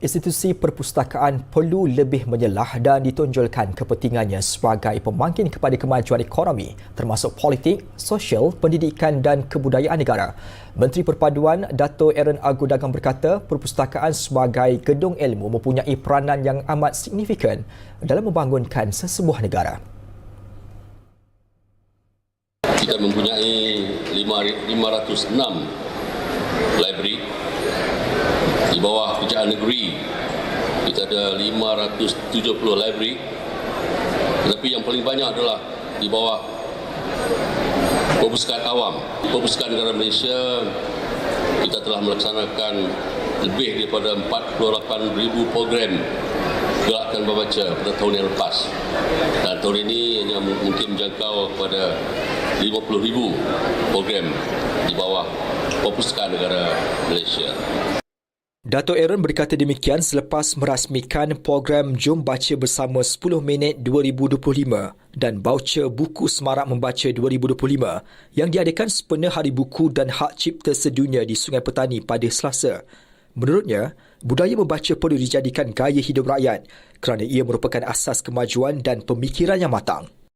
institusi perpustakaan perlu lebih menyelah dan ditonjolkan kepentingannya sebagai pemangkin kepada kemajuan ekonomi termasuk politik, sosial, pendidikan dan kebudayaan negara. Menteri Perpaduan Dato' Aaron Agu berkata perpustakaan sebagai gedung ilmu mempunyai peranan yang amat signifikan dalam membangunkan sesebuah negara. Kita mempunyai 506 library di bawah kerajaan negeri. Kita ada 570 library. Tetapi yang paling banyak adalah di bawah perpustakaan awam perpustakaan negara Malaysia. Kita telah melaksanakan lebih daripada 48,000 program gerakan membaca pada tahun yang lepas. Dan tahun ini hanya mungkin menjangkau kepada 50,000 program di bawah perpustakaan negara Malaysia. Dato' Aaron berkata demikian selepas merasmikan program Jom Baca Bersama 10 Minit 2025 dan voucher Buku Semarak Membaca 2025 yang diadakan sepenuh Hari Buku dan Hak Cipta Sedunia di Sungai Petani pada Selasa. Menurutnya, budaya membaca perlu dijadikan gaya hidup rakyat kerana ia merupakan asas kemajuan dan pemikiran yang matang.